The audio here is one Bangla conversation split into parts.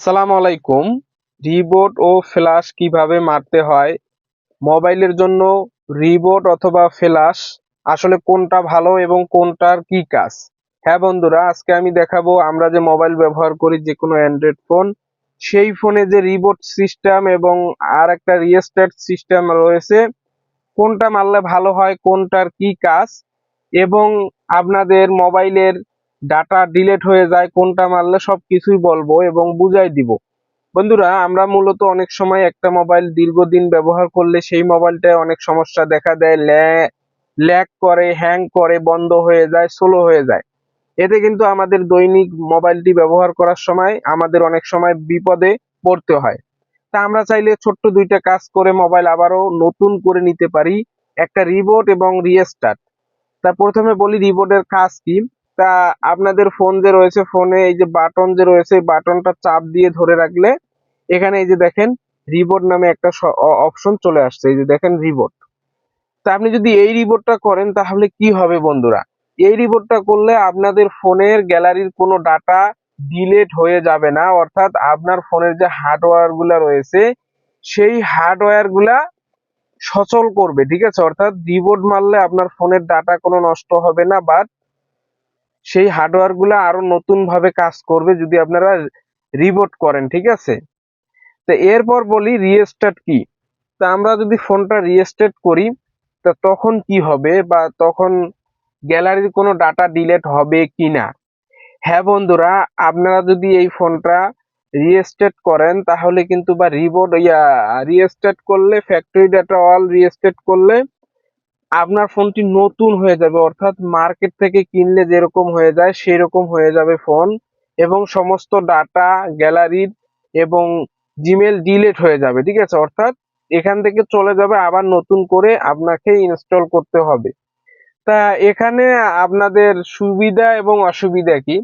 আসসালামু আলাইকুম। রিবোট ও ফ্ল্যাশ কীভাবে মারতে হয়? মোবাইলের জন্য রিবোট অথবা ফ্ল্যাশ আসলে কোনটা ভালো এবং কোনটার কি কাজ? হ্যাঁ বন্ধুরা, আজকে আমি দেখাবো আমরা যে মোবাইল ব্যবহার করি যে কোনো অ্যান্ড্রয়েড ফোন, সেই ফোনে যে রিবোট সিস্টেম এবং আর একটা রিয়েস্টার্ট সিস্টেম রয়েছে, কোনটা মারলে ভালো হয়, কোনটার কি কাজ? এবং আপনাদের মোবাইলের ডাটা ডিলেট হয়ে যায়, কোনটা মারলে সব কিছুই বলব এবং বুঝাই দিব। বন্ধুরা, আমরা মূলত অনেক সময় একটা মোবাইল দীর্ঘদিন ব্যবহার করলে সেই মোবাইলটায় অনেক সমস্যা দেখা দেয় ল্যাগ করে হ্যাং করে, বন্ধ হয়ে যায় স্লো হয়ে যায়। এতে কিন্তু আমাদের দৈনিক মোবাইলটি ব্যবহার করার সময় আমাদের অনেক সময় বিপদে পড়তে হয়। তা আমরা চাইলে ছোট্ট দুইটা কাজ করে মোবাইল আবারও নতুন করে নিতে পারি। একটা রিবোট এবং রিস্টার্ট তা প্রথমে বলি রিবোটের কাজ কি? তা আপনাদের ফোন যে রয়েছে ফোনে এই যে বাটন যে রয়েছে বাটনটা চাপ দিয়ে ধরে রাখলে এখানে এই যে দেখেন রিবোট নামে একটা অপশন চলে আসছে। এই যে দেখেন রিবোট তা আপনি যদি এই রিবোটটা করেন, তাহলে কি হবে বন্ধুরা? এই রিবোটটা করলে আপনাদের ফোনের গ্যালারির কোনো ডাটা ডিলেট হয়ে যাবে না। অর্থাৎ আপনার ফোনের যে হার্ডওয়্যারগুলা রয়েছে, সেই হার্ডওয়্যারগুলা সচল করবে, ঠিক আছে? অর্থাৎ রিবোট মারলে আপনার ফোনের ডাটা কোনো নষ্ট হবে না বাট সেই হার্ডওয়্যারগুলো আরও নতুন ভাবে কাজ করবে যদি আপনারা রিবোট করেন, ঠিক আছে? তো এরপর বলি রিস্টার্ট কি? তা আমরা যদি ফোনটা রিস্টার্ট করি, তা তখন কি হবে বা তখন গ্যালারির কোনো ডাটা ডিলেট হবে কি না? হ্যাঁ বন্ধুরা, আপনারা যদি এই ফোনটা রিস্টার্ট করেন, তাহলে কিন্তু বা রিবোট ইয়া, রিস্টার্ট করলে ফ্যাক্টরি ডাটা অল রিস্টার্ট করলে আপনার ফোনটি নতুন হয়ে যাবে, অর্থাৎ মার্কেট থেকে কিনলে যেরকম হয়ে যায় সেই রকম হয়ে যাবে ফোন এবং সমস্ত ডাটা গ্যালারির এবং জিমেল ডিলেট হয়ে যাবে, ঠিক আছে? অর্থাৎ এখান থেকে চলে যাবে, আবার নতুন করে আপনাকে ইনস্টল করতে হবে। তা এখানে আপনাদের সুবিধা এবং অসুবিধা কি?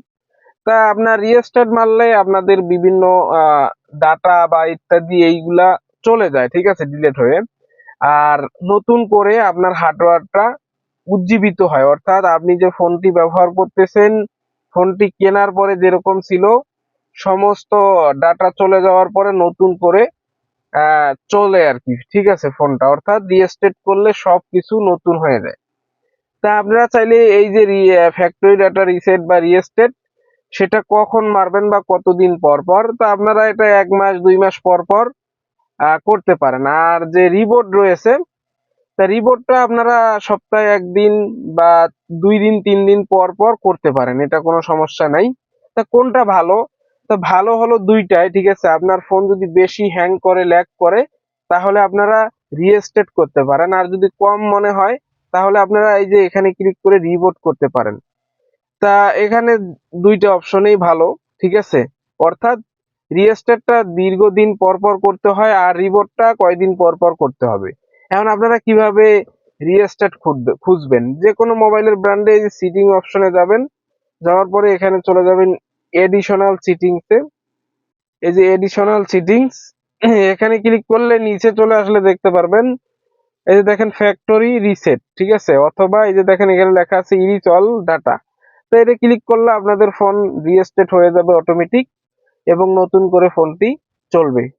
তা আপনার রিস্টার্ট মারলে আপনাদের বিভিন্ন ডাটা বা ইত্যাদি এইগুলা চলে যায়, ঠিক আছে, ডিলেট হয়ে। আর নতুন করে আপনার হার্ডওয়্যারটা উজ্জীবিত হয়। অর্থাৎ আপনি যে ফোনটি ব্যবহার করতেছেন, ফোনটি কেনার পরে যেরকম ছিল, সমস্ত ডাটা চলে যাওয়ার পরে নতুন করে চলে আর কি। ঠিক আছে ফোনটা। অর্থাৎ রিস্টেট করলে সব কিছু নতুন হয়ে যায়। তা আপনারা চাইলে এই যে ফ্যাক্টরি ডাটা রিসেট বা রিস্টেট সেটা কখন মারবেন বা কতদিন পর পর? তা আপনারা এটা এক মাস, দুই মাস পর পর করতে পারেন। আর যে রিবোর্ড রয়েছে, তা রিবোর্ডটা আপনারা সপ্তাহে একদিন বা দুই দিন, তিন দিন পর পর করতে পারেন, এটা কোনো সমস্যা নাই। তা কোনটা ভালো? তা ভালো হলো দুইটাই, ঠিক আছে? আপনার ফোন যদি বেশি হ্যাং করে ল্যাগ করে, তাহলে আপনারা রিস্টেট করতে পারেন। আর যদি কম মনে হয়, তাহলে আপনারা এই যে এখানে ক্লিক করে রিবোট করতে পারেন। তা এখানে দুইটা অপশনেই ভালো, ঠিক আছে? অর্থাৎ রিস্টার্টটা দীর্ঘদিন পর পর করতে হয় আর রিবোটটা কয়দিন পর পর করতে হবে। এখন আপনারা কীভাবে রিস্টার্ট খুঁজবেন? যে কোনো মোবাইলের ব্র্যান্ডে এই যে সিটিং অপশনে যাবেন। যাওয়ার পরে এখানে চলে যাবেন এডিশনাল সিটিংসে এই যে এডিশনাল সিটিংস এখানে ক্লিক করলে নিচে চলে আসলে দেখতে পারবেন। এই যে দেখেন ফ্যাক্টরি রিসেট ঠিক আছে? অথবা এই যে দেখেন এখানে লেখা আছে ইরিচ অল ডাটা তো এটা ক্লিক করলে আপনাদের ফোন রিস্টেট হয়ে যাবে অটোমেটিক এবং নতুন করে ফোনটি চলবে।